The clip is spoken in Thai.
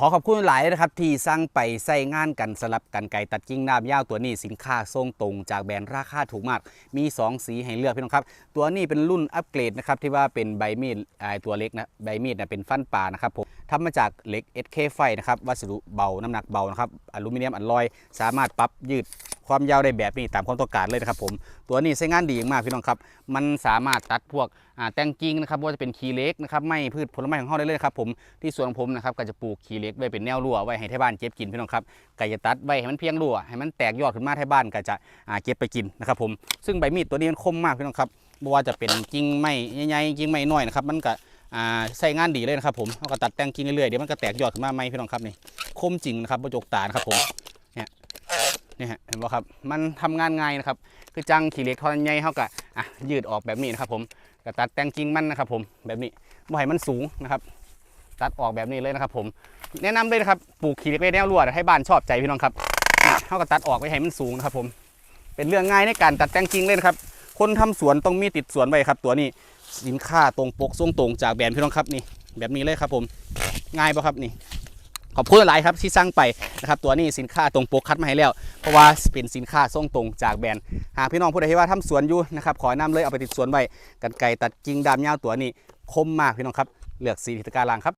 ขอขอบคุณหลายนะครับที่สร้างไปใส่งานกันสลับกันไก่ตัดกิ่งน้ำยาวตัวนี้สินค้าทรงตรงจากแบรนด์ราคาถูกมาก มี 2 สีให้เลือกพี่น้องครับ ตัวนี้เป็นรุ่นอัปเกรดนะครับที่ว่าเป็นใบมีดตัวเล็กนะใบมีดนะเป็นฟันปลานะครับผมทำมาจากเหล็ก SK ไฟนะครับวัสดุเบาน้ำหนักเบานะครับอลูมิเนียมอลลอย สามารถปรับยืด ความยาวได้แบบนี้ตามความต้องการเลยนะครับผมตัวนี้ใช้งานดีมากพี่น้องครับ มันสามารถตัดพวกแตงกิ่งนะครับว่าจะเป็นคีเล็กนะครับไม่พืชผลไม้ของเขาได้เลยครับผมที่สวนของผมนะครับก็จะปลูกคีเล็กไว้เป็นแนวรั้วไว้ให้ที่บ้านเก็บกินพี่น้องครับก็จะตัดไว้ให้มันเพียงรั้วให้มันแตกยอดขึ้นมาที่บ้านก็จะเก็บไปกินนะครับผมซึ่งใบมีดตัวนี้มันคมมากพี่น้องครับไม่ว่าจะเป็นกิ่งไม้ใหญ่ๆกิ่งไม้น้อยนะครับมันก็ใช้งานดีเลยนะครับผมเอาก็ตัดแต่งกิ่งเรื่อยๆเดี๋ยวมันก็แตกยอดขึ้นมาใหม่พี่น้องครับนี่คมจริงนะครับประจกตานะครับผม นี่ยเนี่ยฮะเห็นไหมครับมันทำงานง่ายนะครับคือจังขี่เหล็กทอนใหญ่เขาก็อะยืดออกแบบนี้นะครับผมก็ตัดแต่งกิ่งมันนะครับผมแบบนี้บ่ให้มันสูงนะครับ ตัดออกแบบนี้เลยนะครับ ผม แนะนำเลยนะครับปลูกขี่เหล็กไว้แนวรั้วให้บ้านชอบใจพี่น้องครับอะเขาก็ตัดออกไว้ให้มันสูงนะครับผม เป็นเรื่องง่ายในการตัดแต่งกิ่งเลยนะครับคนทำสวนต้องมีติดสวนไว้ครับ ตัวนี้สินค้าตรงปกทรงตรงจากแบรนด์พี่น้องครับนี่ แบบนี้เลยครับผมง่ายปะครับนี่ ขอบคุณหลายครับที่สร้างไปนะครับตัวนี้สินค้าตรงปกคัดมาให้แล้ว เพราะว่าเป็นสินค้าส่งตรงจากแบรนด์หากพี่น้องผู้ใดที่ว่าทำสวนอยู่นะครับขอแนะนำเลยเอาไปติดสวนไว้กันไก่ตัดกิ่งดามยาวตัวนี้คมมากพี่น้องครับเลือกสีทิศการลางครับ